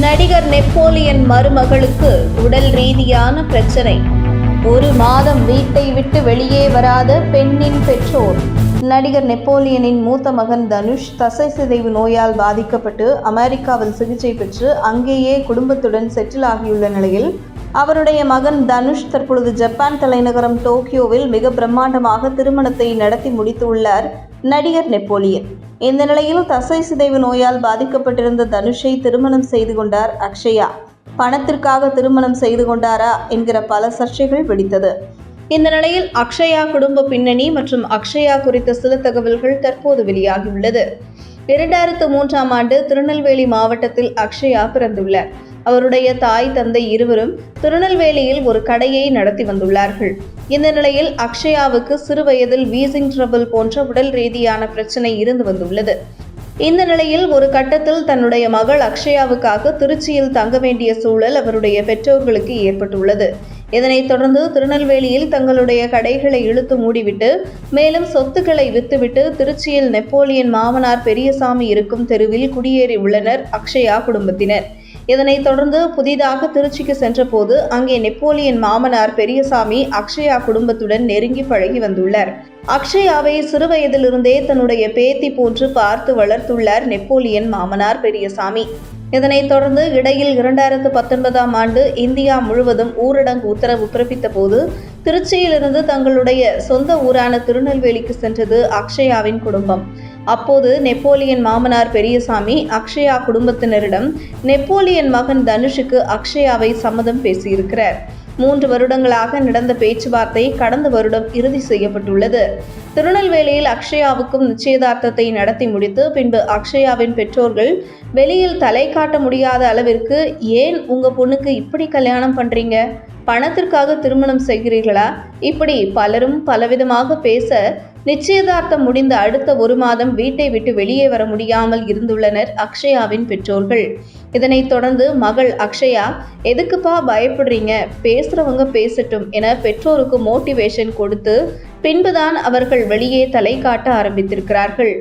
நடிகர் நெப்போலியன் மருமகளுக்கு உடல் ரீதியான பிரச்சனை. ஒரு மாதம் வீட்டை விட்டு வெளியே வராத பெண்ணின் பெற்றோர். நடிகர் நெப்போலியனின் மூத்த மகன் தனுஷ் தசை சிதைவு நோயால் பாதிக்கப்பட்டு அமெரிக்காவில் சிகிச்சை பெற்று அங்கேயே குடும்பத்துடன் செட்டில் ஆகியுள்ள நிலையில் அவருடைய மகன் தனுஷ் தற்பொழுது ஜப்பான் தலைநகரம் டோக்கியோவில் மிக பிரம்மாண்டமாக திருமணத்தை நடத்தி முடித்துள்ளார் நடிகர் நெப்போலியன். இந்த நிலையில் தசை சிதைவு நோயால் பாதிக்கப்பட்டிருந்த தனுஷை திருமணம் செய்து கொண்டார் அக்ஷயா. பணத்திற்காக திருமணம் செய்து கொண்டாரா என்கிற பல சர்ச்சைகள் வெடித்தது. இந்த நிலையில் அக்ஷயா குடும்ப பின்னணி மற்றும் அக்ஷயா குறித்த சில தகவல்கள் தற்போது வெளியாகியுள்ளது. இரண்டாயிரத்து மூன்றாம் ஆண்டு திருநெல்வேலி மாவட்டத்தில் அக்ஷயா பிறந்துள்ளார். அவருடைய தாய் தந்தை இருவரும் திருநெல்வேலியில் ஒரு கடையை நடத்தி வந்துள்ளார்கள். இந்த நிலையில் அக்ஷயாவுக்கு சிறுவயதில் வீசிங் ட்ரபிள் போன்ற உடல் ரீதியான பிரச்சனை இருந்து வந்துள்ளது. இந்த நிலையில் ஒரு கட்டத்தில் தன்னுடைய மகள் அக்ஷயாவுக்காக திருச்சியில் தங்க வேண்டிய சூழல் அவருடைய பெற்றோர்களுக்கு ஏற்பட்டுள்ளது. இதனைத் தொடர்ந்து திருநெல்வேலியில் தங்களுடைய கடைகளை இழுத்து மூடிவிட்டு மேலும் சொத்துக்களை வித்துவிட்டு திருச்சியில் நெப்போலியன் மாமனார் பெரியசாமி இருக்கும் தெருவில் குடியேறி உள்ளனர் அக்ஷயா குடும்பத்தினர். இதனைத் தொடர்ந்து புதிதாக திருச்சிக்கு சென்றபோது அங்கே நெப்போலியன் மாமனார் பெரியசாமி அக்ஷயா குடும்பத்துடன் நெருங்கி பழகி வந்துள்ளார். அக்ஷயாவை சிறுவயதிலிருந்தே தன்னுடைய பேத்தி போன்று பார்த்து வளர்த்துள்ளார் நெப்போலியன் மாமனார் பெரியசாமி. இதனைத் தொடர்ந்து இடையில் இரண்டாயிரத்து பத்தொன்பதாம் ஆண்டு இந்தியா முழுவதும் ஊரடங்கு உத்தரவு பிறப்பித்த போது திருச்சியிலிருந்து தங்களுடைய சொந்த ஊரான திருநெல்வேலிக்கு சென்றது அக்ஷயாவின் குடும்பம். அப்போது நெப்போலியன் மாமனார் பெரியசாமி அக்ஷயா குடும்பத்தினரிடம் நெப்போலியன் மகன் தனுஷுக்கு அக்ஷயாவை சம்மதம் பேசியிருக்கிறார். மூன்று வருடங்களாக நடந்த பேச்சுவார்த்தை கடந்த வருடம் இறுதி செய்யப்பட்டுள்ளது. திருநெல்வேலியில் அக்ஷயாவுக்கும் நிச்சயதார்த்தத்தை நடத்தி முடித்து பின்பு அக்ஷயாவின் பெற்றோர்கள் வெளியில் தலை காட்ட முடியாத அளவிற்கு ஏன் உங்க பொண்ணுக்கு இப்படி கல்யாணம் பண்றீங்க? பணத்திற்காக திருமணம் செய்கிறீர்களா? இப்படி பலரும் பலவிதமாக பேச நிச்சயதார்த்தம் முடிந்த அடுத்த ஒரு மாதம் வீட்டை விட்டு வெளியே வர முடியாமல் இருந்துள்ளனர் அக்ஷயாவின் பெற்றோர்கள். இதனைத் தொடர்ந்து மகள் அக்ஷயா எதுக்குப்பா பயப்படுறீங்க? பேசுறவங்க பேசட்டும் என பெற்றோருக்கு மோட்டிவேஷன் கொடுத்து பின்புதான் அவர்கள் வெளியே தலை காட்ட ஆரம்பித்திருக்கிறார்கள்.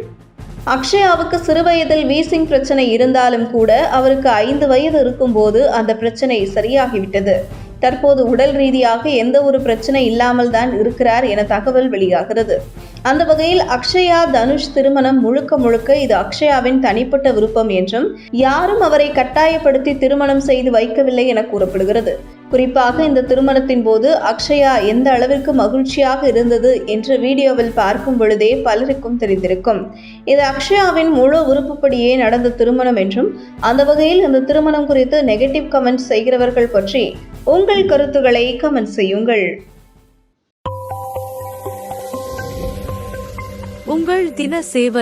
அக்ஷயாவுக்கு சிறுவயதில் வீசிங் பிரச்சனை இருந்தாலும் கூட அவருக்கு ஐந்து வயது இருக்கும்போது அந்த பிரச்சனை சரியாகிவிட்டது. தற்போது உடல் ரீதியாக எந்த ஒரு பிரச்சனை இல்லாமல் தான் இருக்கிறார் என தகவல் வெளியாகிறது. அந்த வகையில் அக்ஷயா தனுஷ் திருமணம் முழுக்க முழுக்க இது அக்ஷயாவின் தனிப்பட்ட விருப்பம் என்றும் யாரும் அவரை கட்டாயப்படுத்தி திருமணம் செய்து வைக்கவில்லை என கூறப்படுகிறது. குறிப்பாக இந்த திருமணத்தின் போது அக்ஷயா எந்த அளவிற்கு மகிழ்ச்சியாக இருந்தது என்ற வீடியோவில் பார்க்கும் பொழுதே பலருக்கும் தெரிந்திருக்கும். இது அக்ஷயாவின் முழு உறுப்புப்படியே நடந்த திருமணம் என்றும் அந்த வகையில் இந்த திருமணம் குறித்து நெகட்டிவ் கமெண்ட் செய்கிறவர்கள் பற்றி உங்கள் கருத்துக்களை கமெண்ட் செய்யுங்கள். உங்கள் தின சேவல்.